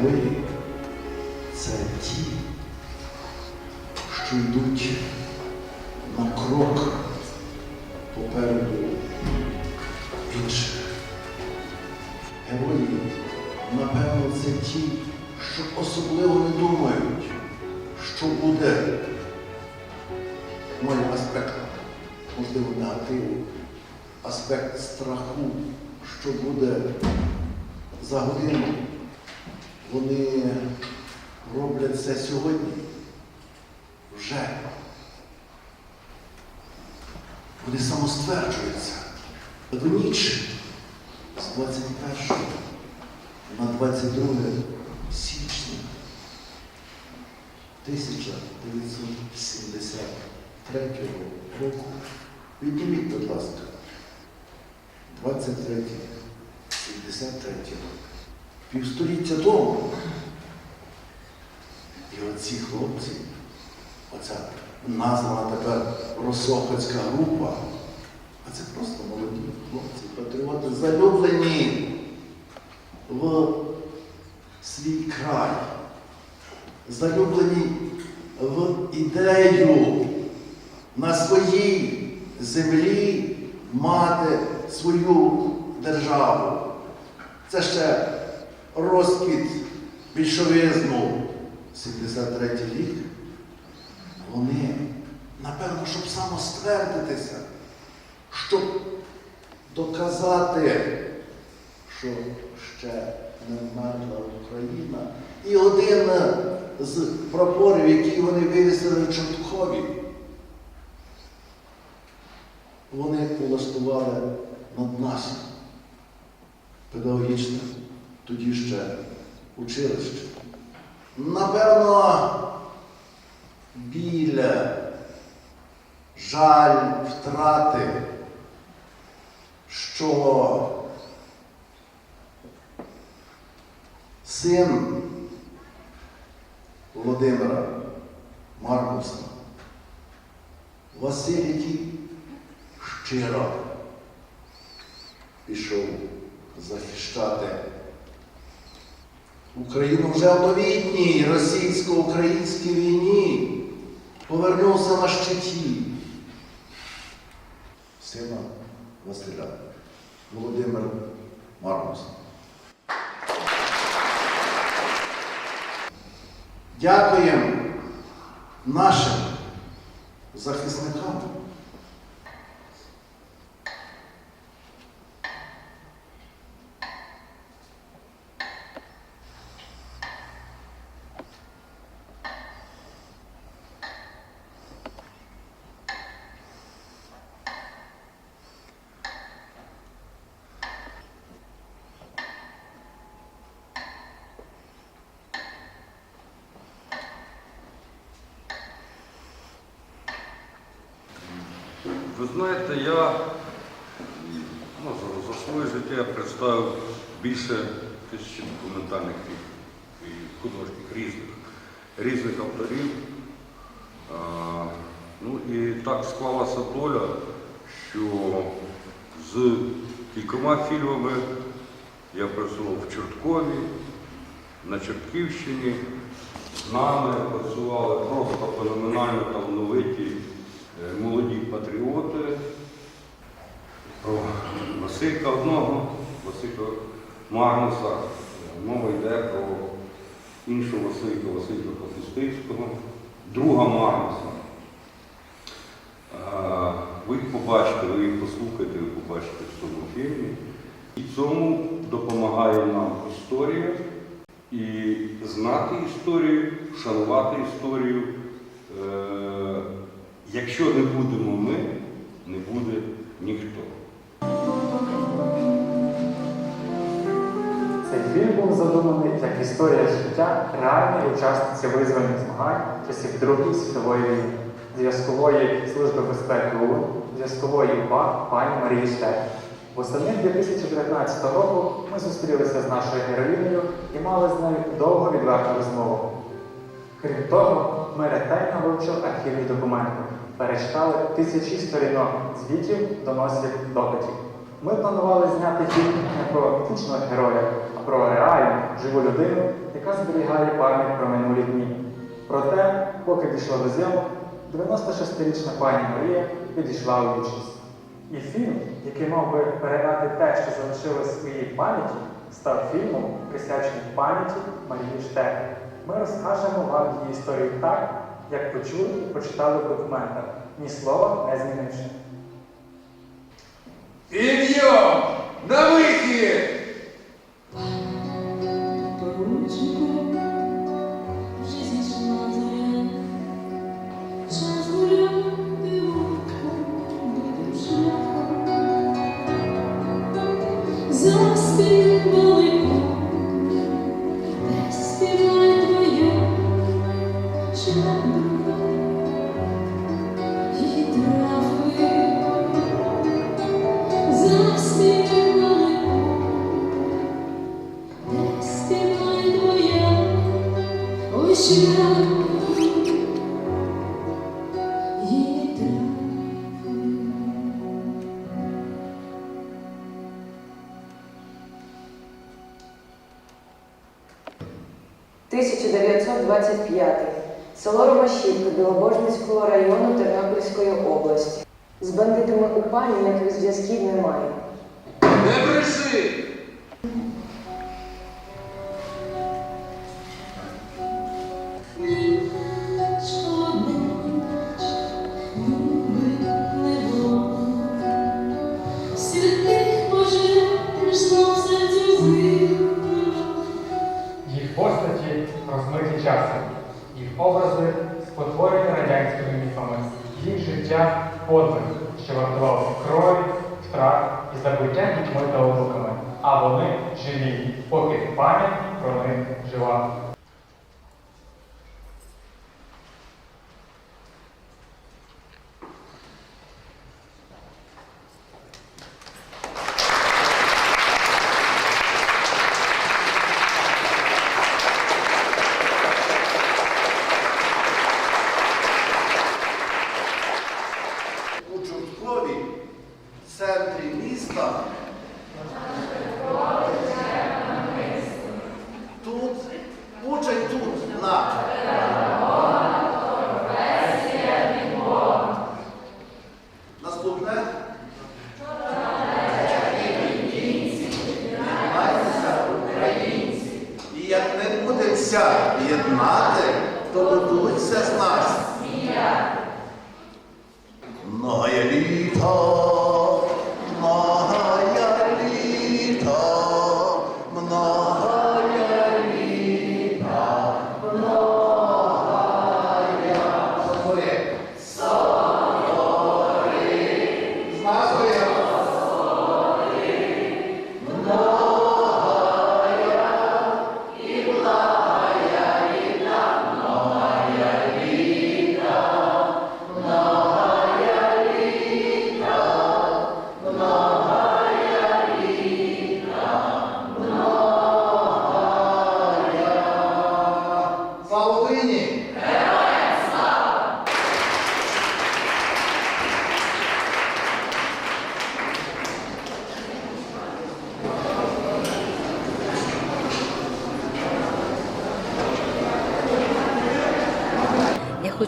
герої це ті, що йдуть на крок попереду інших. Герої, напевно, це ті, що особливо не думають, що буде мой аспект, можливо, негативу, аспект страху, що буде за годину. Вони роблять це сьогодні. Вже. Вони самостверджуються. В ніч з 21 на 22 січня 1973 року. Відніміть, будь ласка, 23, 73 рік. Півстоліття тому. І оці хлопці, оця названа тепер Росохоцька група, а це просто молоді хлопці, патріоти, залюблені в свій край, залюблені в ідею на своїй землі мати свою державу. Це ще розквіт більшовизму 73 рік. Вони, напевно, щоб самоствердитися, щоб доказати, що ще не вмерла Україна. І один з прапорів, які вони вивісили в Чорткові, вони улаштували над нашим педагогічним, тоді ще училищем. Напевно, біль, жаль, втрати, що син Володимира Маркуса, Василь, щиро пішов захищати Україну вже в російсько-українській війні повернувся на щиті сина Василя Володимир Маркус. Дякуємо нашим захисникам. Ви знаєте, я ну, за, за своє життя представив більше тисячі документальних і художніх різних, різних авторів. А, ну і так склалася доля, що з кількома фільмами я працював в Чорткові, на Чортківщині. З нами працювали просто феноменально талановиті молоді патріоти. Про Василька одного, Василька Магнуса. Мова йде про іншого Василька, Василька Капустинського, друга Магнуса. Е, Ви їх побачите, ви їх послухаєте, ви побачите в цьому фільмі. І цьому допомагає нам історія. І знати історію, шанувати історію. Якщо не будемо ми, не буде ніхто. Цей фільм був задуманий як історія життя реальної учасниці визвольних змагань часів Другої світової війни, зв'язкової служби безпеки ОУН, зв'язкової УПА пані Марії Штель. Восени 2019 року ми зустрілися з нашою героїнею і мали з нею довгу відверту розмову. Крім того, ми ретельно вивчили архівні документи, перечитали тисячі сторінок звітів, доносів, допитів. Ми планували зняти фільм не про міфічного героя, а про реальну, живу людину, яка зберігає пам'ять про минулі дні. Проте, поки дійшло до зйомок, 96-річна пані Марія підійшла у вічність. І фільм, який мав би передати те, що залишилось в своїй пам'яті, став фільмом, присвяченим пам'яті Марії Штек. Ми розкажемо вам її історію так, як почули і почитали в документах, ні слова не змінивши. Підйом! На вихід! 1925. Село Ромашівка Білобожницького району Тернопільської області. З бандитами УПА ніяких зв'язків немає. Не бреши! Подвиг, що вартував крові, страх і забуття дітьми та онуками. А вони живі, поки пам'ять про них жива.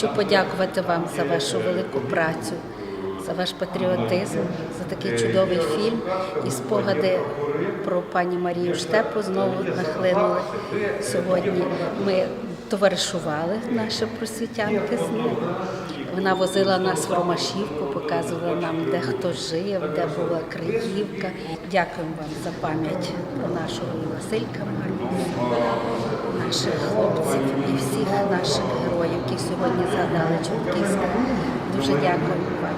Хочу подякувати вам за вашу велику працю, за ваш патріотизм, за такий чудовий фільм і спогади про пані Марію Штепу знову нахлинули сьогодні. Ми товаришували наші просвітянки з ним. Вона возила нас в Ромашівку, показувала нам, де хто жив, де була Криївка. Дякуємо вам за пам'ять про нашого Василька наших хлопців і всіх наших сьогодні згадали Чортківська. Дуже дякуємо вам.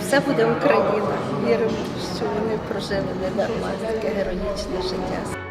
Все буде Україна. Віримо, що вони прожили не дарма таке героїчне життя.